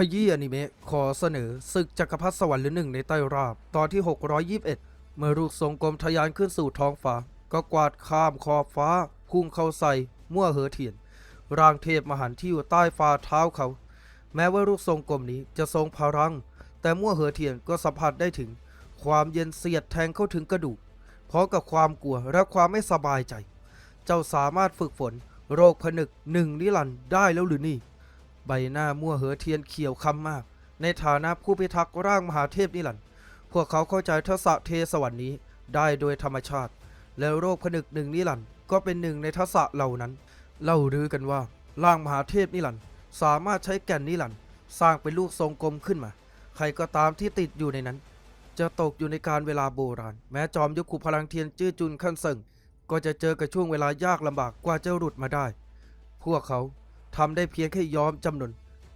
ขยี้อนิเมะขอเสนอศึกจักรพรรดิสวรรค์หรือหนึ่งในใต้ราบ ตอนที่ 621 เมื่อลูกทรงกลมทะยานขึ้นสู่ท้องฟ้า ก็กวาดข้ามขอบฟ้า พุ่งเข้าใส่ มั่วเหอเทียน ร่างเทพมหันต์ที่อยู่ใต้ฝ่าเท้าเขา แม้ว่ารูปทรงกลมนี้จะทรงพลัง แต่มั่วเหอเทียนก็สัมผัสได้ถึง ความเย็นเสียดแทงเข้าถึงกระดูกพร้อมกับความกลัวและความไม่สบายใจ เจ้าสามารถฝึกฝน โรคผนึกหนึ่งนิรันดร์ได้แล้วหรือนี่ ใบหน้ามั่วเหอเทียนเขียวคำมาก ในฐานะผู้พิทักษ์ร่างมหาเทพนิรันดร์พวกเขาเข้าใจทักษะเทสวรรค์นี้ได้โดยธรรมชาติ แล้วโรคผนึกหนึ่งนิรันดร์ก็เป็นหนึ่งในทักษะเหล่านั้น เล่าลือกันว่าร่างมหาเทพนิรันดร์สามารถใช้แก่นนิรันดร์สร้างเป็นลูกทรงกลมขึ้นมา ใครก็ตามที่ติดอยู่ในนั้น จะตกอยู่ในการเวลาโบราณ แม้จอมยุคขุพลังเทียนจื้อจุนขั้นเซิงก็จะเจอกับช่วงเวลายากลำบากกว่าจะหลุดมาได้ พวกเขา ทำได้เพียงแค่ยอมจำนน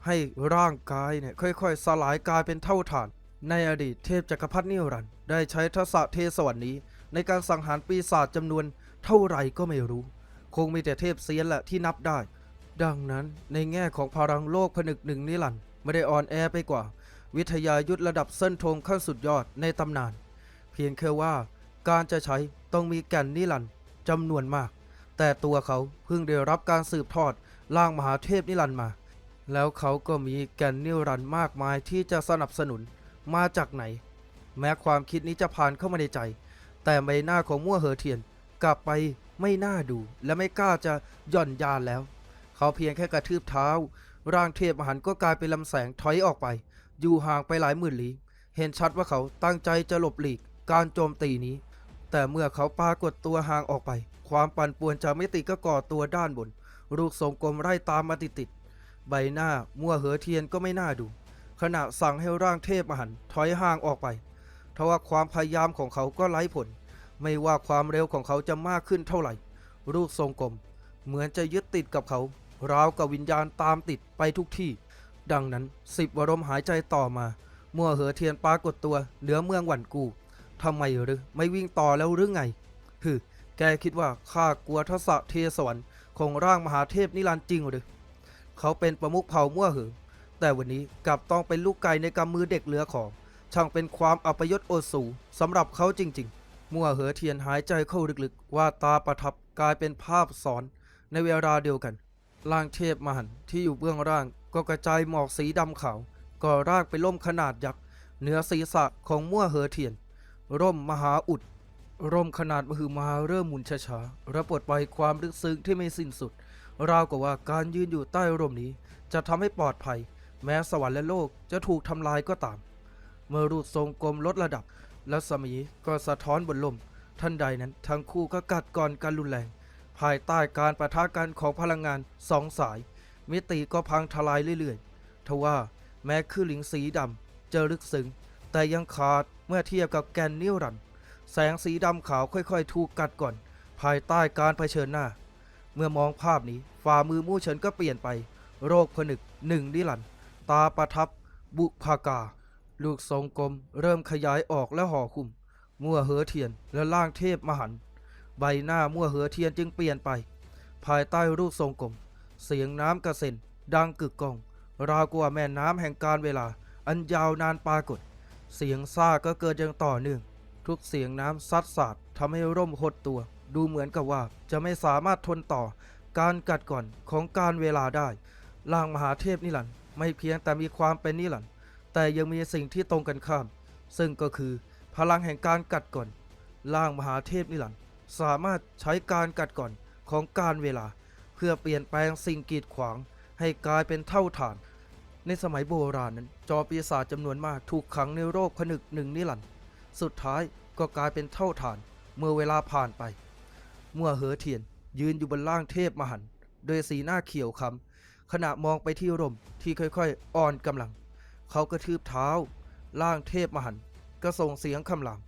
ให้ร่างกายเนี่ยค่อยๆ สลายกลายเป็นเท่าฐาน ในอดีตเทพจักรพรรดินิรันดร์ได้ใช้ทักษะเทสวรรค์นี้ ในการสังหารปีศาจจำนวนเท่าไหร่ก็ไม่รู้ คงมีแต่เทพเซียนแหละที่นับได้ ดังนั้นในแง่ของพลังโลกผนึกหนึ่งนิรันดร์ไม่ได้อ่อนแอไปกว่า วิทยายุทธระดับเส้นทงขั้นสุดยอดในตำนาน เพียงแค่ว่าการจะใช้ต้องมีแก่นนิรันดร์จำนวนมาก แต่ตัวเขาเพิ่งได้รับการสืบทอด ร่างมหาเทพนิรันดร์มา แล้วเขาก็มีแกนนิรันดร์มากมายที่จะสนับสนุนมาจากไหน แม้ความคิดนี้จะผ่านเข้ามาในใจ แต่ใบหน้าของมั่วเหอเทียนกลับไปไม่น่าดู และไม่กล้าจะย่อนยานแล้ว เขาเพียงแค่กระทืบเท้า ร่างเทพมหันก็กลายเป็นลำแสงถอยออกไป อยู่ห่างไปหลายหมื่นลี้เห็นชัดว่าเขาตั้งใจจะหลบหลีกการโจมตีนี้ แต่เมื่อเขาปรากฏตัวห่างออกไป ความปั่นป่วนจากมิติก็ก่อตัวด้านบน รูปทรงกลมไล่ตามมาติดๆใบหน้ามั่วเหอเทียนก็ไม่น่าดู ขณะสั่งให้ร่างเทพมหันถอยห่างออกไปทว่าความพยายามของเขาก็ไร้ผล ไม่ว่าความเร็วของเขาจะมากขึ้นเท่าไหร่รูปทรงกลม เหมือนจะยึดติดกับเขา ราวกับวิญญาณตามติดไปทุกที่ ดังนั้นสิบวรมหายใจต่อมา มั่วเหอเทียนปรากฏตัว เหนือเมืองหวันกูทำไมหรือไม่วิ่งต่อแล้วหรือไงฮึแกคิดว่าข้ากลัวทักษะเทสวรรค์ ของร่างมหาเทพนิรันดร์จริงหรือเขาเป็นประมุขเผ่ามั่วเหอแต่วันนี้กลับต้องเป็นลูกไก่ในกำมือเด็กเหลือของ ช่างเป็นความอัปยศโอสูสำหรับเขาจริง ๆ มั่วเหอเทียนหายใจเข้าลึกๆ ว่าตาประทับกลายเป็นภาพสอนในเวลาเดียวกัน ร่างเทพมหันที่อยู่เบื้องล่างก็กระจายหมอกสีดำขาวก่อร่างเป็นร่มขนาดยักษ์เหนือศีรษะของมั่วเหอเทียน ร่มมหาอุด ร่มขนาดมหึมาเริ่มหมุนช้าๆระปลดไปความลึกซึ้งที่ไม่สิ้นสุด ราวกับว่าการยืนอยู่ใต้ร่มนี้ จะทำให้ปลอดภัย แม้สวรรค์และโลกจะถูกทำลายก็ตาม เมื่อรูปทรงกลมลดระดับ และสมีก็สะท้อนบนลม ท่านใดนั้นทั้งคู่ก็กัดก่อนกันรุนแรง ภายใต้การประทะกันของพลังงานสองสาย มิติก็พังทลายเรื่อยๆทว่าแม้คือหลิงสีดำจะลึกซึ้งแต่ยังขาดเมื่อเทียบกับแกนนิวรันด์ แสงสีดำขาวค่อยๆ ถูกกัดก่อน ภายใต้การเผชิญหน้า เมื่อมองภาพนี้ฝ่ามือมู่เฉินก็เปลี่ยนไป โรคผนึกหนึ่งนิรัน ตาประทับ บุภากา ลูกทรงกลม เริ่มขยายออกและห่อคุม มั่วเหอเทียนและล่างเทพมหัน ใบหน้ามั่วเหอเทียนจึงเปลี่ยนไป ภายใต้รูปทรงกลม เสียงน้ำกระเซ็น ดังกึกก้อง ราวกว่าแม่น้ำแห่งการเวลา อันยาวนานปรากฏ เสียงซ่าก็เกิดอย่างต่อเนื่อง ทุกเสียงน้ำซัดสาดทำให้ร่มหดตัว ดูเหมือนกับว่าจะไม่สามารถทนต่อ การกัดก่อนของการเวลาได้ล่างมหาเทพนิรันไม่เพียงแต่มีความเป็นนิรันแต่ยังมีสิ่งที่ตรงกันข้าม ซึ่งก็คือพลังแห่งการกัดก่อนล่างมหาเทพนิรันสามารถใช้การกัดก่อนของการเวลา เพื่อเปลี่ยนแปลงสิ่งกีดขวาง ให้กลายเป็นเท่าฐาน ในสมัยโบราณนั้น จอปีศาจจำนวนมากถูกขังในโรคผนึกหนึ่งนิรันด สุดท้ายก็กลายเป็นเท่าฐานเมื่อเวลาผ่านไป มั่วเหอเทียนยืนอยู่บนล่างเทพมหันโดยสีหน้าเขียวคำขณะมองไปที่ร่มที่ค่อยๆ อ่อนกำลัง เขากระทืบเท้า ล่างเทพมหันก็ส่งเสียงคำราม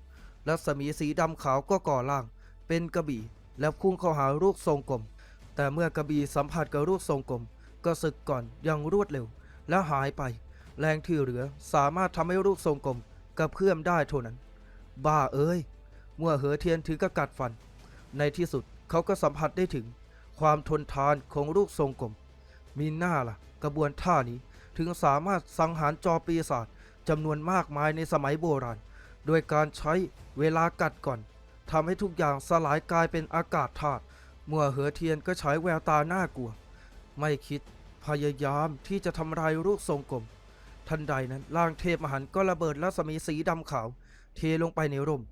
และสมีสีดำขาวก็ก่อร่าง เป็นกระบี่แล้วพุ่งเข้าหารูปทรงกลม แต่เมื่อกระบี่สัมผัสกับรูปทรงกลม ก็สึกก่อนอย่างรวดเร็ว แล้วหายไป แรงที่เหลือสามารถทำให้รูปทรงกลมกระเพื่อมได้เท่านั้น บ้าเอ้ยมัวเหอเทียนถึงกับกัดฟัน ในที่สุดเขาก็สัมผัสได้ถึง ความทนทานของรูปทรงกลม มีหน้าล่ะ กระบวนท่านี้ถึงสามารถสังหารจอปีศาจจำนวนมากมายในสมัยโบราณ โดยการใช้เวลากัดก่อนทำให้ทุกอย่างสลายกลายเป็นอากาศธาตุมัวเหอเทียนก็ใช้แววตาหน้ากลัว ไม่คิดพยายามที่จะทำลายรูปทรงกลม ทันใดนั้นร่างเทพมหันก็ระเบิดรัศมีสีดำขาว เทลงไปในร่ม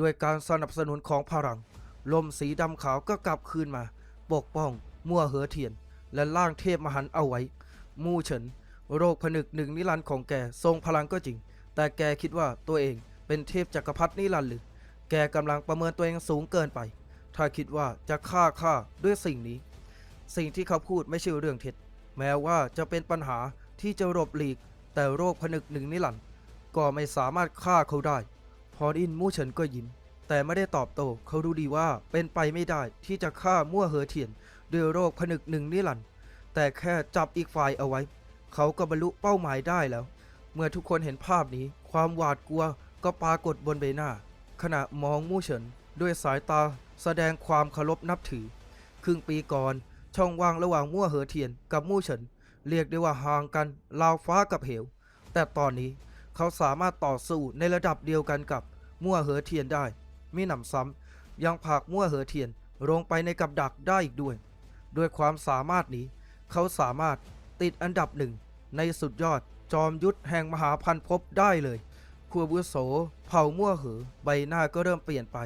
ด้วยการสนับสนุนของพลัง ลมสีดำขาวก็กลับคืนมา ปกป้อง มั่วเหอเทียน และร่างเทพมหันเอาไว้ มู่เฉิน โรคผนึกหนึ่งนิรันดร์ของแกทรงพลังก็จริง แต่แกคิดว่าตัวเองเป็นเทพจักรพรรดินิรันดร์หรือ แกกำลังประเมินตัวเองสูงเกินไป ถ้าคิดว่าจะฆ่าข้าด้วยสิ่งนี้ สิ่งที่เขาพูดไม่ใช่เรื่องเท็จ แม้ว่าจะเป็นปัญหาที่จะหลบหลีก แต่โรคผนึกหนึ่งนิรันดร์ ก็ไม่สามารถฆ่าเขาได้พอได้ยินมู่เฉินก็ยิ้มแต่ไม่ได้ตอบโต้เขารู้ดีว่าเป็นไปไม่ได้ที่จะฆ่ามั่วเหอเทียนด้วยโรคผนึกหนึ่งนิรันด์แต่แค่จับอีกฝ่ายเอาไว้ เขาก็บรรลุเป้าหมายได้แล้ว เมื่อทุกคนเห็นภาพนี้ ความหวาดกลัวก็ปรากฏบนใบหน้า ขณะมองมู่เฉิน ด้วยสายตาแสดงความเคารพนับถือ ครึ่งปีก่อนช่องว่างระหว่างมั่วเหอเทียนกับมู่เฉิน เรียกได้ว่าห่างกันราวฟ้ากับเหว แต่ตอนนี้ เขาสามารถต่อสู้ในระดับเดียวกันกับมั่วเหอเทียนได้ มีหนำซ้ำยังผักมั่วเหอเทียนลงไปในกับดักได้อีกด้วย ด้วยความสามารถนี้ เขาสามารถติดอันดับหนึ่งในสุดยอดจอมยุทธแห่งมหาพันภพได้เลยขัวบุโสเผามั่วเหอใบหน้าก็เริ่มเปลี่ยนไป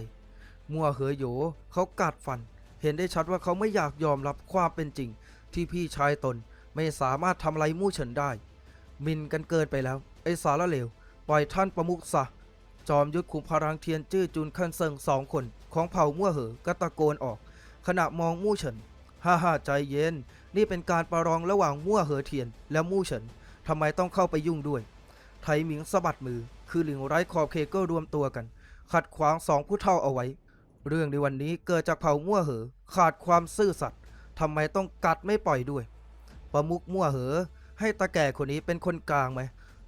มั่วเหอโหยเขากัดฟัน เห็นได้ชัดว่าเขาไม่อยากยอมรับความเป็นจริง ที่พี่ชายตนไม่สามารถทำอะไรมู่เฉินได้ มินกันเกินไปแล้ว ไอ้สารเลว ปล่อยท่านประมุขซะ จอมยุทธขุมพลังเทียนจื้อจุนคันเซิงสองคน ของเผ่ามั่วเหอก็ตะโกนออก ขณะมองมู่เฉิน ฮ่าฮ่าใจเย็น นี่เป็นการประลองระหว่างมั่วเหอเทียน และมู่เฉินทำไมต้องเข้าไปยุ่งด้วย ไทหมิงสะบัดมือ คือหลิงไร้ขอบเขตก็รวมตัวกัน ขัดขวางสองผู้เท่าเอาไว้ เรื่องในวันนี้เกิดจากเผ่ามั่วเหอ ขาดความซื่อสัตย์ทำไมต้องกัดไม่ปล่อยด้วย ประมุกมั่วเหอ ให้ตาแก่คนนี้เป็นคนกลางไหม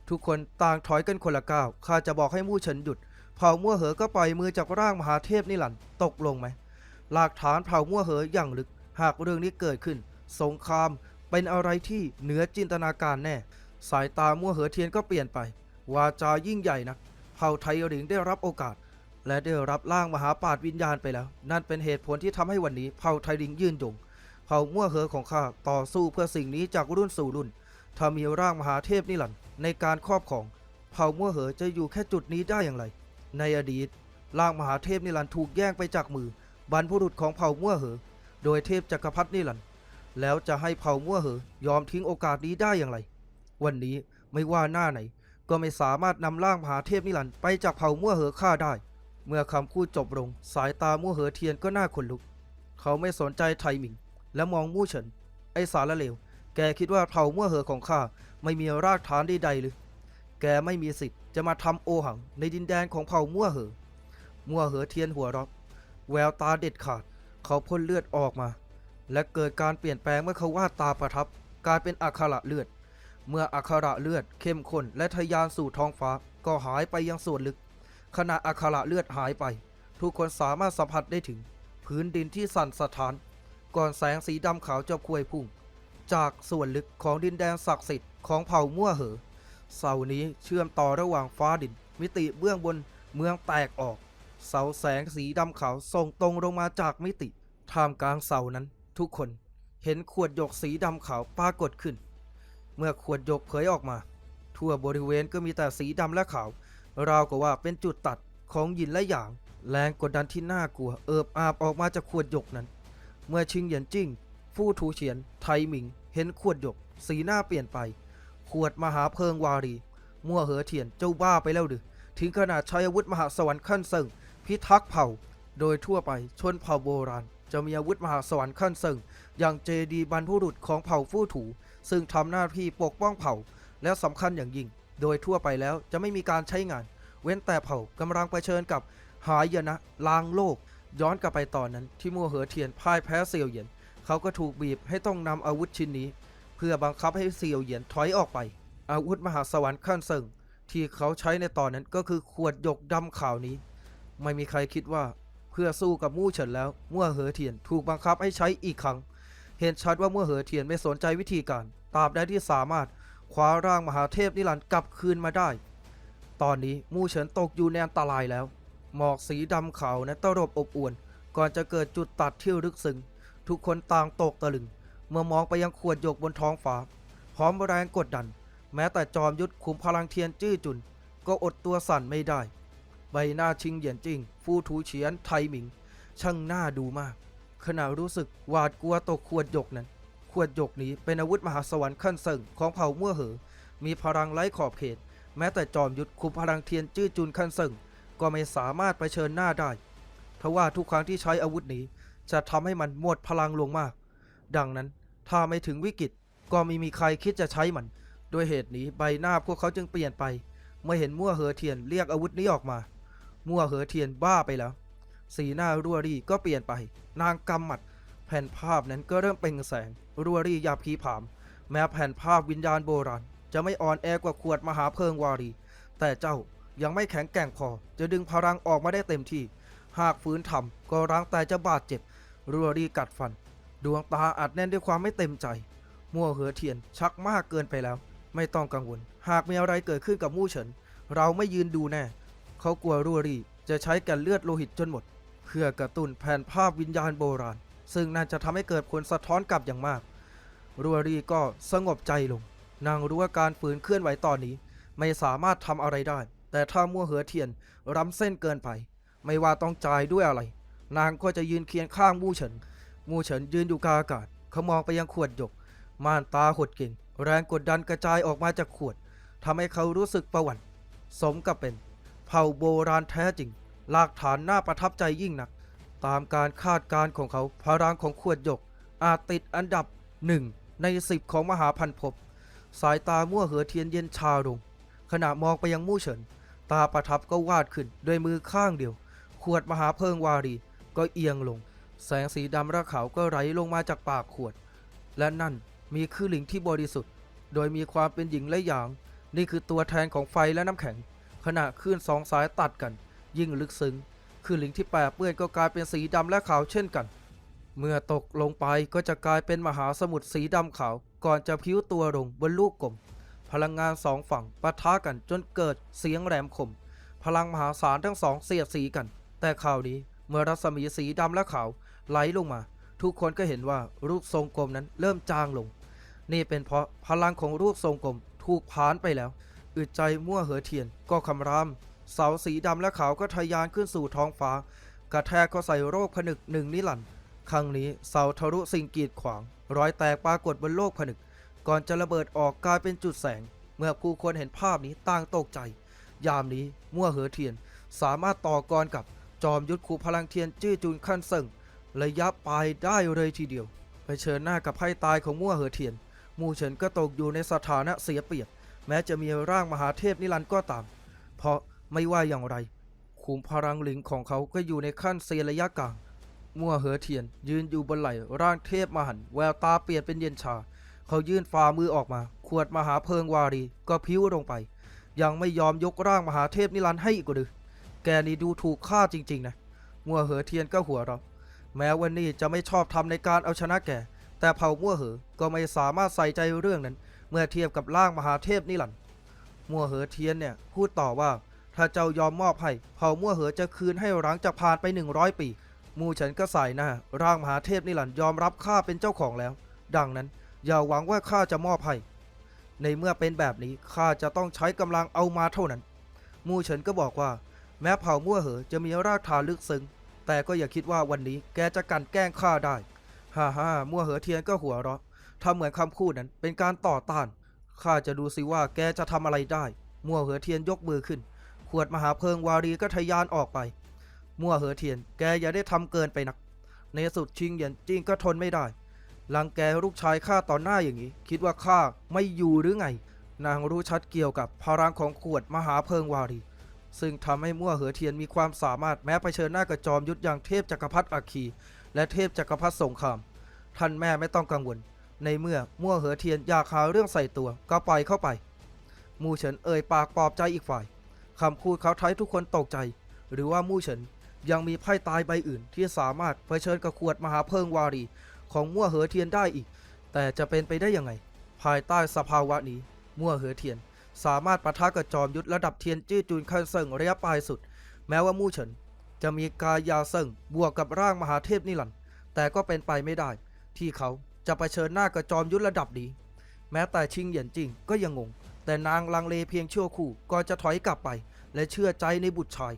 ทุกคนต่างถอยกันคนละก้าวข้าจะบอกให้มู่เฉินหยุด เผ่ามั่วเหอก็ปล่อยมือจากร่างมหาเทพนิรันตกลงไหมหลักฐานเผ่ามั่วเหออย่างลึก หากเรื่องนี้เกิดขึ้น สงครามเป็นอะไรที่เหนือจินตนาการแน่ สายตามั่วเหอเทียนก็เปลี่ยนไป วาจายิ่งใหญ่นะเผ่าไทยหลิงได้รับโอกาส และได้รับร่างมหาปาฏวิญญาณไปแล้ว นั่นเป็นเหตุผลที่ทำให้วันนี้เผ่าไทยหลิงยืนยงเผ่ามั่วเหอของข้าต่อสู้เพื่อสิ่งนี้จากรุ่นสู่รุ่น ถ้ามีร่างมหาเทพนิรันดร์ในการครอบครองเผ่ามั่วเหอจะอยู่แค่จุดนี้ได้อย่างไร ในอดีต ร่างมหาเทพนิรันดร์ถูกแย่งไปจากมือบรรพบุรุษของเผ่ามั่วเหอ โดยเทพจักรพรรดินิรันดร์แล้วจะให้เผ่ามั่วเหอยอมทิ้งโอกาสนี้ได้อย่างไร วันนี้ไม่ว่าหน้าไหน ก็ไม่สามารถนำร่างมหาเทพนิรันดร์ไปจากเผ่ามั่วเหอฆ่าได้ เมื่อคำพูดจบลง สายตามั่วเหอเทียนก็น่าขนลุก เขาไม่สนใจไทหมิง และมองมู่เฉิน ไอสาระเลว แกคิดว่าเผ่ามั่วเหอของข้าไม่มีรากฐานใดๆหรือ แกไม่มีสิทธิ์จะมาทำโอหังในดินแดนของเผ่ามั่วเหอ มั่วเหอเทียนหัวรักแววตาเด็ดขาด เขาพ่นเลือดออกมา และเกิดการเปลี่ยนแปลงเมื่อเขาวาดตาประทับกลายเป็นอักขระเลือด เมื่ออักขระเลือดเข้มข้นและทะยานสู่ท้องฟ้าก็หายไปยังส่วนลึก ขณะอักขระเลือดหายไป ทุกคนสามารถสัมผัสได้ถึง พื้นดินที่สั่นสะท้าน ก่อนแสงสีดำขาวจะพวยพุ่ง จากส่วนลึกของดินแดนศักดิ์สิทธิ์ของเผ่ามั่วเหอ เสานี้เชื่อมต่อระหว่างฟ้าดิน มิติเบื้องบนเมืองแตกออก เสาแสงสีดำขาวส่งตรงลงมาจากมิติท่ามกลางเสานั้นทุกคนเห็นขวดหยกสีดำขาวปรากฏขึ้น เมื่อขวดหยกเผยออกมา ทั่วบริเวณก็มีแต่สีดำและขาว ราวกับว่าเป็นจุดตัดของหยินและหยาง แรงกดดันที่น่ากลัวเอิบอาบออกมาจากขวดหยกนั้น เมื่อชิงเหยียนจิ้ง ฟู่ถูเฉียน ไทหมิง เห็นขวดหยก สีหน้าเปลี่ยนไป ขวดมหาเพิงวารี มั่วเหอเทียนเจ้าบ้าไปแล้วหรือถึงขนาดใช้อาวุธมหาสวรรค์ขั้นเซิงพิทักษ์เผ่า โดยทั่วไปชนเผ่าโบราณ จะมีอาวุธมหาสวรรค์ขั้นเซิงอย่างเจดีบรรพุรุษของเผ่าฟู่ถู ซึ่งทำหน้าที่ปกป้องเผ่า และสำคัญอย่างยิ่ง โดยทั่วไปแล้วจะไม่มีการใช้งาน เว้นแต่เผ่ากำลังเผชิญกับหายนะลางโลก ย้อนกลับไปตอนนั้นที่มัวเหอเทียนพ่ายแพ้เซียวเหยียน เขาก็ถูกบีบให้ต้องนำอาวุธชิ้นนี้ เพื่อบังคับให้เซียวเหยียนถอยออกไป อาวุธมหาสวรรค์ขั้นเซิงที่เขาใช้ในตอนนั้นก็คือขวดหยกดำขาวนี้ ไม่มีใครคิดว่าเพื่อสู้กับมู่เฉินแล้วมั่วเหอเทียนถูกบังคับให้ใช้อีกครั้ง เห็นชัดว่ามั่วเหอเทียนไม่สนใจวิธีการตราบใดที่สามารถคว้าร่างมหาเทพนิรันดร์กลับคืนมาได้ ตอนนี้มู่เฉินตกอยู่ในอันตรายแล้ว หมอกสีดำขาวนะตรบอบอวน ก่อนจะเกิดจุดตัดที่ลึกซึ้ง ทุกคนต่างตกตะลึง เมื่อมองไปยังขวดหยกบนท้องฟ้า พร้อมแรงกดดัน แม้แต่จอมยุทธคุมพลังเทียนจื้อจุน ก็อดตัวสั่นไม่ได้ ใบหน้าชิงเหยียนจริง ฟู่ถูเฉียนไทหมิง ช่างหน่าดูมาก ขณะรู้สึกหวาดกลัวตกขวดหยกนั้น ขวดหยกนี้เป็นอาวุธมหาสวรรค์ขั้นเสิงของเผ่ามั่วเหอ มีพลังไร้ขอบเขต แม้แต่จอมยุทธคุมพลังเทียนจื้อจุนขั้นเสิงก็ไม่สามารถไปเชิญหน้าได้ทว่าทุกครั้งที่ใช้อาวุธนี้ จะทำให้มันหมดพลังลงมาก ดังนั้นถ้าไม่ถึงวิกฤตก็ไม่มีใครคิดจะใช้มัน ด้วยเหตุนี้ใบหน้าพวกเขาจึงเปลี่ยนไป เมื่อเห็นมั่วเหอเทียนเรียกอาวุธนี้ออกมา มั่วเหอเทียนบ้าไปแล้ว สีหน้ารัวรี่ก็เปลี่ยนไป นางกำหมัด แผ่นภาพนั้นก็เริ่มเปล่งแสง รัวรี่ยาพีผาม แม้แผ่นภาพวิญญาณโบราณ จะไม่อ่อนแอกว่าขวดมหาเพิงวารี แต่เจ้ายังไม่แข็งแกร่งพอ จะดึงพลังออกมาได้เต็มที่ หากฝืนทำก็ร้างแต่จะบาดเจ็บ รัวรี่กัดฟัน ดวงตาอัดแน่นด้วยความไม่เต็มใจ มั่วเหอเทียนชักมากเกินไปแล้ว ไม่ต้องกังวล หากมีอะไรเกิดขึ้นกับมู่เฉิน เราไม่ยืนดูแน่ เขากลัวรัวรี่จะใช้แกันเลือดโลหิตจนหมด เพื่อกระตุ้นแผ่นภาพวิญญาณโบราณ ซึ่งน่าจะทำให้เกิดผลสะท้อนกลับอย่างมาก รัวรี่ก็สงบใจลง นางรู้ว่าการฝืนเคลื่อนไหวตอนนี้ ไม่สามารถทำอะไรได้ แต่ถ้ามั่วเหอเทียนร้ำเส้นเกินไป ไม่ว่าต้องจ่ายด้วยอะไร นางก็จะยืนเคียงข้างมู่เฉิน มู่เฉินยืนอยู่กลางอากาศ เขามองไปยังขวดหยก ม่านตาหดเก่ง แรงกดดันกระจายออกมาจากขวดทำให้เขารู้สึกประหวั่นสมกับเป็น เผ่าโบราณแท้จริง หลักฐานน่าประทับใจยิ่งนัก ตามการคาดการณ์ของเขา พลังของขวดหยก อาจติดอันดับหนึ่งในสิบของมหาพันภพ สายตามั่วเหือเทียนเย็นชาลง ขณะมองไปยังมู่เฉิน ตาประทับก็วาดขึ้นด้วยมือข้างเดียว ขวดมหาเพิงวารี ก็เอียงลง แสงสีดำระขาวก็ไหลลงมาจากปากขวด และนั่นมีคือหลิงที่บริสุทธิ์ โดยมีความเป็นหญิงและหยาง นี่คือตัวแทนของไฟและน้ำแข็ง ขณะคลื่นสองสายตัดกัน ยิ่งลึกซึ้ง คือหลิงที่แปรเปื้อนก็กลายเป็นสีดำและขาวเช่นกัน เมื่อตกลงไปก็จะกลายเป็นมหาสมุทรสีดำขาว ก่อนจะพิ้วตัวลงบนลูกกลมพลังงานสองฝั่งปะทะกันจนเกิดเสียงแหลมคม พลังมหาศาลทั้งสองเสียดสีกัน แต่ข่าวนี้ เมื่อรัศมีสีดำและขาวไหลลงมา ทุกคนก็เห็นว่ารูปทรงกลมนั้นเริ่มจางลง นี่เป็นเพราะพลังของรูปทรงกลมถูกผานไปแล้ว อึดใจมั่วเหอเทียนก็คำราม เสาสีดำและขาวก็ทะยานขึ้นสู่ท้องฟ้า กระแทกก็ใส่โรคผนึกหนึ่งนิรันด์ครั้งนี้เสาทะลุสิ่งกีดขวาง รอยแตกปรากฏบนโลกผนึก ก่อนจะระเบิดออกกลายเป็นจุดแสง เมื่อผู้คนเห็นภาพนี้ต่างตกใจ ยามนี้มั่วเหอเทียนสามารถต่อกรกับ จอมยุทธคูพลังเทียนจื้อจุนขั้นเซิงระยะไปได้เลยทีเดียวเผชิญหน้ากับไพ่ตายของมั่วเหอเทียน มู่เฉินก็ตกอยู่ในสถานะเสียเปรียบ แม้จะมีร่างมหาเทพนิรันดร์ก็ตาม เพราะไม่ว่าอย่างไร ขุมพลังหลิงของเขาก็อยู่ในขั้นเซียระยะกลาง มั่วเหอเทียน ยืนอยู่บนไหล่ร่างเทพมหันแววตาเปลี่ยนเป็นเย็นชา เขายื่นฝ่ามือออกมา ขวดมหาเพิงวารีก็พิ้วลงไป ยังไม่ยอมยกร่างมหาเทพนิรันดร์ให้อีกหรือ แกนี่ดูถูกข้าจริง ๆ นะ มั่วเหอเทียนก็หัวเราะแม้วันนี้จะไม่ชอบทำในการเอาชนะแก แต่เผ่ามั่วเหอ ก็ไม่สามารถใส่ใจเรื่องนั้น เมื่อเทียบกับร่างมหาเทพนิรันดร์มั่วเหอเทียนเนี่ยพูดต่อว่า ถ้าเจ้ายอมมอบให้ เผ่ามั่วเหอจะคืนให้หลังจากผ่านไป 100 ปี มู่ฉันก็ใส่หน้าร่างมหาเทพนิรันดร์ยอมรับข้าเป็นเจ้าของแล้ว ดังนั้น อย่าหวังว่าข้าจะมอบให้ ในเมื่อเป็นแบบนี้ข้าจะต้องใช้กำลังเอามาเท่านั้น มูเฉินก็บอกว่า แม้เผ่ามั่วเหอจะมีรากฐานลึกซึ้งแต่ก็อย่าคิดว่าวันนี้แกจะกันแกล้งข้าได้ ฮ่าฮ่ามั่วเหอเทียนก็หัวเราะทำเหมือนคำพูดนั้นเป็นการต่อต้าน ข้าจะดูสิว่าแกจะทำอะไรได้ มั่วเหอเทียนยกมือขึ้น ขวดมหาเพิงวารีก็ทะยานออกไป มั่วเหอเทียน แกอย่าได้ทำเกินไปนัก ในสุดชิงเหยียนจิ้งก็ทนไม่ได้ลังแกลูกชายข้าต่อหน้าอย่างนี้ คิดว่าข้าไม่อยู่หรือไง นางรู้ชัดเกี่ยวกับพลังของขวดมหาเพิงวารี ซึ่งทำให้มั่วเหอเทียนมีความสามารถแม้เผชิญหน้ากับจอมยุทธอย่างเทพจักรพรรดิอัคคี และเทพจักรพรรดิสงคราม ท่านแม่ไม่ต้องกังวล ในเมื่อมั่วเหอเทียนอยากหาเรื่องใส่ตัวก็ปล่อยเข้าไป มู่เฉินเอ่ยปากปลอบใจอีกฝ่ายคำพูดเขาทำให้ทุกคนตกใจ หรือว่ามู่เฉินยังมีไพ่ตายใบอื่น ที่สามารถเผชิญกับขวดมหาเพิงวารี ของมั่วเหอเทียนได้อีก แต่จะเป็นไปได้ยังไง ภายใต้สภาวะนี้ มั่วเหอเทียน สามารถปะทะกับจอมยุทธระดับเทียนจี้จูนคันเซิงระยะปลายสุด แม้ว่ามู่เฉิน จะมีกายาเซิงบวกกับร่างมหาเทพนิรันแต่ก็เป็นไปไม่ได้ ที่เขาจะไปเชิญหน้ากับจอมยุทธระดับนี้ แม้แต่ชิงเหยียนจริงก็ยังงง แต่นางลังเลเพียงชั่วคู่ก่อนจะถอยกลับไป และเชื่อใจในบุตรชาย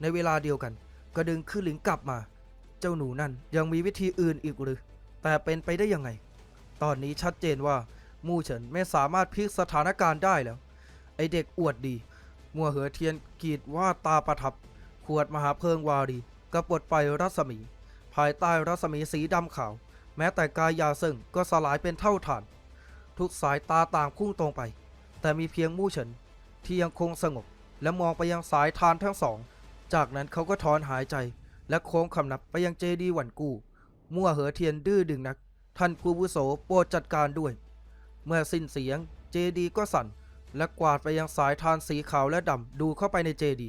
ในเวลาเดียวกัน ก็ดึงขึ้นหลิงกลับมา เจ้าหนูนั่นยังมีวิธีอื่นอีกหรือ แต่เป็นไปได้ยังไง ตอนนี้ชัดเจนว่ามู่เฉินไม่สามารถพลิกสถานการณ์ได้แล้ว ไอเด็กอวดดี มัวเหอเทียนกรีดว่าตาประทับ ขวดมหาเพลิงวารีกระปดไปรัศมี ภายใต้รัศมีสีดำขาว แม้แต่กายยาเซิงก็สลายเป็นเท่าฐาน ทุกสายตาต่างพุ่งตรงไป แต่มีเพียงมู่เฉินที่ยังคงสงบ และมองไปยังสายทานทั้งสอง จากนั้นเขาก็ถอนหายใจ และโค้งคำนับไปยังเจดีหวันกูมั่วเหอเทียนดื้อดึงนัก ท่านผู้วุโสโปรดจัดการด้วย เมื่อสิ้นเสียงเจดีก็สั่น และกวาดไปยังสายทานสีขาวและดำดูเข้าไปในเจดี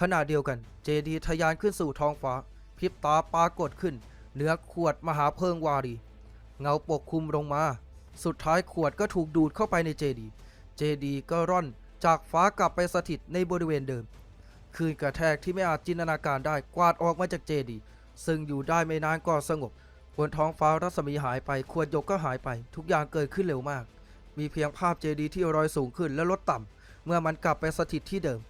ขณะเดียวกันเจดีทะยานขึ้นสู่ท้องฟ้าพริบตาปรากฏขึ้นเหนือขวดมหาเพิงวารี เงาปกคลุมลงมา สุดท้ายขวดก็ถูกดูดเข้าไปในเจดี เจดีก็ร่อนจากฟ้ากลับไปสถิตในบริเวณเดิม คืนกระแทกที่ไม่อาจจินตนาการได้กวาดออกมาจากเจดี ซึ่งอยู่ได้ไม่นานก็สงบบนท้องฟ้ารัศมีหายไปขวดยกก็หายไป ทุกอย่างเกิดขึ้นเร็วมาก มีเพียงภาพเจดีย์ที่ลอยสูงขึ้นและลดต่ำเมื่อมันกลับไปสถิตที่เดิม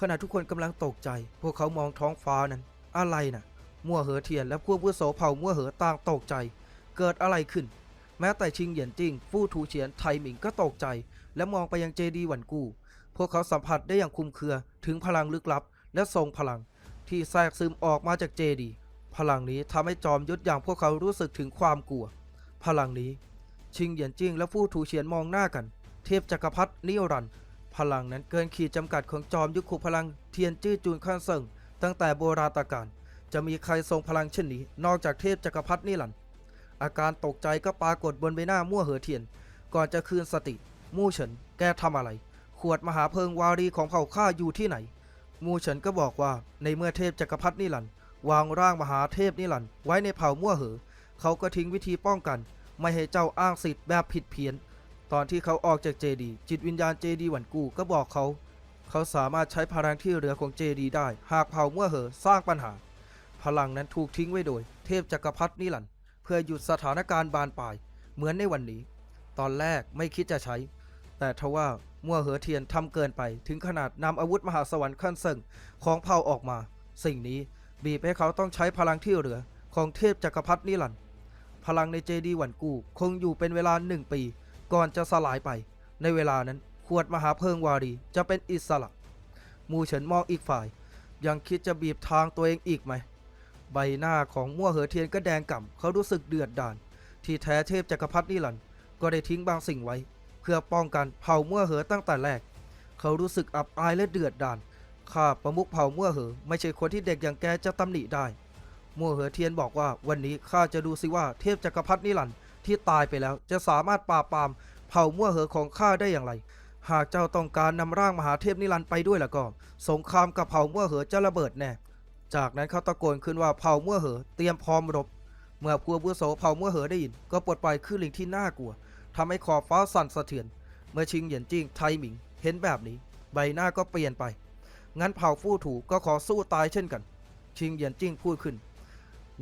ขณะทุกคนกำลังตกใจ พวกเขามองท้องฟ้านั้น อะไรน่ะ มั่วเหอเทียนและพวกผู้โสเผ่ามั่วเหอต่างตกใจ เกิดอะไรขึ้น แม้แต่ชิงเหยียนจิ้งฟู่ทูเฉียนไทหมิงก็ตกใจ และมองไปยังเจดีย์หวันกู้พวกเขาสัมผัสได้อย่างคลุมเครือถึงพลังลึกลับ และทรงพลัง ที่แทรกซึมออกมาจากเจดีย์พลังนี้ทำให้จอมยุทธอย่างพวกเขารู้สึกถึงความกลัว พลังนี้ ชิงเหยียนจิ้งและฟู่ทูเฉียนมองหน้ากัน เทพจักรพรรดินิรันดร์พลังนั้นเกินขีดจำกัดของจอมยุทธขุพลังเทียนจื้อจูนขั้นเซิงตั้งแต่โบราณกาลจะมีใครทรงพลังเช่นนี้ นอกจากเทพจักรพรรดินิรันดร์อาการตกใจก็ปรากฏบนใบหน้ามั่วเหอเทียน ก่อนจะคืนสติ มู่เฉินแกทำอะไร ขวดมหาเพลิงวารีของเผ่าข้าอยู่ที่ไหน มู่เฉินก็บอกว่าในเมื่อเทพจักรพรรดินิรันดร์วางร่างมหาเทพนิรันดร์ไว้ในเผ่ามั่วเหอ เขาก็ทิ้งวิธีป้องกัน ไม่ให้เจ้าอ้างสิทธิ์แบบผิดเพี้ยน ตอนที่เขาออกจากเจดี จิตวิญญาณเจดีหวันกูก็บอกเขา เขาสามารถใช้พลังที่เหลือของเจดีได้ หากเผ่ามั่วเหอสร้างปัญหา พลังนั้นถูกทิ้งไว้โดย เทพจักรพรรดินิรันเพื่อหยุดสถานการณ์บานปลาย เหมือนในวันนี้ ตอนแรกไม่คิดจะใช้ แต่ทว่ามั่วเหอเทียนทำเกินไป ถึงขนาดนำอาวุธมหาสวรรค์ขั้นเซิงของเผ่าออกมา สิ่งนี้บีบให้เขาต้องใช้พลังที่เหลือของเทพจักรพรรดินิรันด์ พลังในเจดีหวันกูคงอยู่เป็นเวลาหนึ่งปี ก่อนจะสลายไป ในเวลานั้นขวดมหาเพิงวารีจะเป็นอิสระ มูเฉินมองอีกฝ่าย ยังคิดจะบีบทางตัวเองอีกไหม ใบหน้าของมั่วเหอเทียนก็แดงก่ำเขารู้สึกเดือดดาลที่แท้เทพจักรพรรดินิรันก็ได้ทิ้งบางสิ่งไว้ เพื่อป้องกันเผ่ามั่วเหอตั้งแต่แรก เขารู้สึกอับอายและเดือดดาลข้าประมุขเผ่ามั่วเหอ ไม่ใช่คนที่เด็กอย่างแกจะตำหนิได้ มัวเหอเทียนบอกว่าวันนี้ข้าจะดูสิว่าเทพจักรพรรดินิรันดร์ที่ตายไปแล้วจะสามารถปราบปรามเผ่ามัวเหอของข้าได้อย่างไร หากเจ้าต้องการนำร่างมหาเทพนิรันดร์ไปด้วยล้วก็ สงครามกับเผ่ามัวเหอจะระเบิดแน่ จากนั้นเขาตะโกนขึ้นว่าเผ่ามัวเหอเตรียมพร้อมรบ เมื่อผู้อาวุโสเผ่ามัวเหอได้ยิน ก็ปลดปล่อยคลื่นลิงที่น่ากลัวทำให้ขอบฟ้าสั่นสะเทือน เมื่อชิงเหยียนจิ้งไทหมิง เห็นแบบนี้ ใบหน้าก็เปลี่ยนไป งั้นเผ่าฟู่ถูก็ขอสู้ตายเช่นกัน ชิงเหยียนจิ้งพูดขึ้น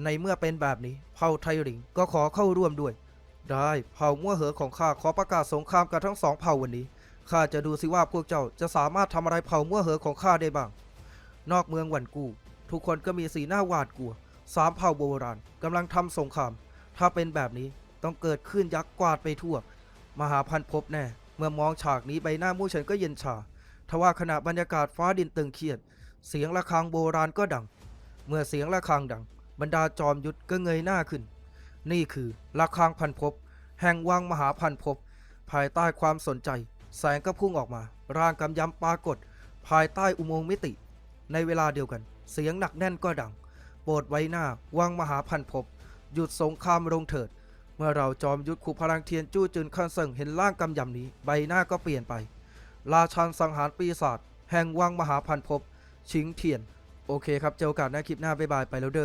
ในเมื่อเป็นแบบนี้เผ่าไทหลิงก็ขอเข้าร่วมด้วย ได้เผ่ามั่วเหอของข้าขอประกาศสงครามกับทั้งสองเผ่าวันนี้ข้าจะดูสิว่าพวกเจ้าจะสามารถทำอะไรเผ่ามั่วเหอของข้าได้บ้าง นอกเมืองหวันกู ทุกคนก็มีสีหน้าหวาดกลัวสามเผ่าโบราณกำลังทำสงคราม ถ้าเป็นแบบนี้ต้องเกิดขึ้นยักษ์กวาดไปทั่ว มหาพันธพบแน่ เมื่อมองฉากนี้ใบหน้ามู่เฉินก็เย็นชาทว่าขณะบรรยากาศฟ้าดินตึงเครียด เสียงะระฆังโบราณก็ดัง เมื่อเสียงะระฆังดัง บรรดาจอมยุทธก็เงยหน้าขึ้น นี่คือระฆังพันพบแห่งวังมหาพันพบภายใต้ความสนใจ แสงก็พุ่งออกมา ร่างกำยำปรากฏ ภายใต้อุโมงค์มิติ ในเวลาเดียวกัน เสียงหนักแน่นก็ดัง โปรดไว้หน้าวังมหาพันพบหยุดสงครามลงเถิด เมื่อเราจอมยุทธขุพลังเทียนจู้จืนคันเซิงเห็นร่างกำยำนี้ ใบหน้าก็เปลี่ยนไป ราชันสังหารปีศาจแห่งวังมหาพันพบชิงเทียน โอเคครับเจอกาสหน้าคลิปหน้าบ๊ายบายไปแล้วเด้อ